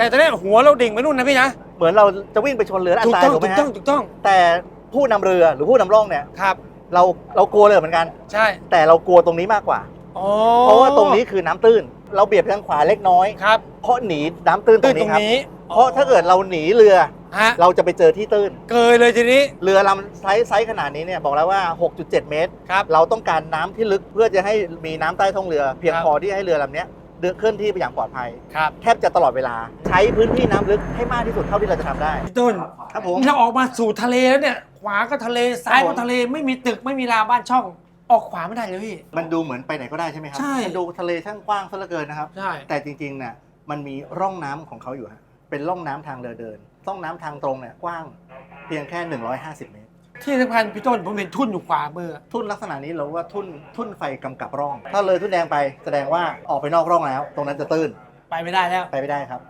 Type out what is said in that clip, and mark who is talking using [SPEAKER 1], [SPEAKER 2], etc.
[SPEAKER 1] แต่ตอนนี้หัวเราดิ่งไปนู่นนะพี่นะ
[SPEAKER 2] เหมือนเราจะวิ่งไปชนเรือแล้วอั
[SPEAKER 1] ถู
[SPEAKER 2] น
[SPEAKER 1] ก
[SPEAKER 2] ตราย
[SPEAKER 1] ต้อง
[SPEAKER 2] ถูกไหม
[SPEAKER 1] ถูก
[SPEAKER 2] ฮะ
[SPEAKER 1] ต้องถูกต้อง
[SPEAKER 2] แต่ผู้นำเรือหรือผู้นำร่องเนี่ย
[SPEAKER 1] ครับ
[SPEAKER 2] เราเรากลัวเรือเหมือนกัน
[SPEAKER 1] ใช่
[SPEAKER 2] แต่เรากลัวตรงนี้มากกว่า
[SPEAKER 1] อ๋อ
[SPEAKER 2] เพราะว่าตรงนี้คือน้ำตื้น เราเบียดไปทางขวาเล็กน้อย
[SPEAKER 1] ครับ
[SPEAKER 2] เพราะหนีน้ำตื้นตร
[SPEAKER 1] ตื้น
[SPEAKER 2] ง
[SPEAKER 1] ตร
[SPEAKER 2] นี้
[SPEAKER 1] ง
[SPEAKER 2] ครับ
[SPEAKER 1] นี้
[SPEAKER 2] เพราะถ้าเกิดเราหนีเรือ
[SPEAKER 1] ฮะ
[SPEAKER 2] เราจะไปเจอที่ตื้น
[SPEAKER 1] เกยเลยทีนี้
[SPEAKER 2] เรือลำไซส์ไซส์ขนาดนี้เนี่ยบอกแล้วว่า 6.7 เมตร
[SPEAKER 1] ครับ
[SPEAKER 2] เราต้องการน้ำที่ลึกเพื่อจะให้มีน้ำใต้ท้องเรือ เพียง
[SPEAKER 1] ครับ
[SPEAKER 2] พอที่ให้เรือลำเนี้ย เดินเคลื่อนที่ไปอย่างปลอดภัย
[SPEAKER 1] ครับ
[SPEAKER 2] แทบจะตลอดเวลา ใช้พื้นที่น้ำลึกให้มากที่สุดเท่าที่เราจะทำได้
[SPEAKER 1] พี่ต้น
[SPEAKER 2] ครับผม
[SPEAKER 1] เราออกมาสู่ทะเลแล้วเนี่ย ขวาก็ทะเลซ้าย
[SPEAKER 2] ครั
[SPEAKER 1] ก็
[SPEAKER 2] บผม
[SPEAKER 1] ทะเลไม่มีตึกไม่มีราวบ้านช่อง ออกขวาไม่ได้เลยพี่
[SPEAKER 2] มันดูเหมือนไปไหนก็ได้ใช่ไหมครั
[SPEAKER 1] ใช่
[SPEAKER 2] มันดูทะเลช่างกว้างซะเหลือเกินนะครับ
[SPEAKER 1] ใช่
[SPEAKER 2] แต่จริงๆเนี่ยมันมีร่องน้ำของเขาอยู่ฮะเป็นร่องน้ำทางเรือเดิน ร่องน้ำทางตรงเนี่ยกว้างเพียงแค่ 150 เมตร
[SPEAKER 1] ที่สำคัญพี่ต้นผมเห็นทุ่นอยู่ขวามือ
[SPEAKER 2] ทุ่นลักษณะนี้เราว่าทุ่นทุ่นไฟกำกับร่อง ถ้าเลยทุ่นแดงไปแสดงว่าออกไปนอกร่องแล้ว ตรงนั้นจะตื้น
[SPEAKER 1] ไปไม่ได้แล้ว
[SPEAKER 2] ไปไม่ได้ครับ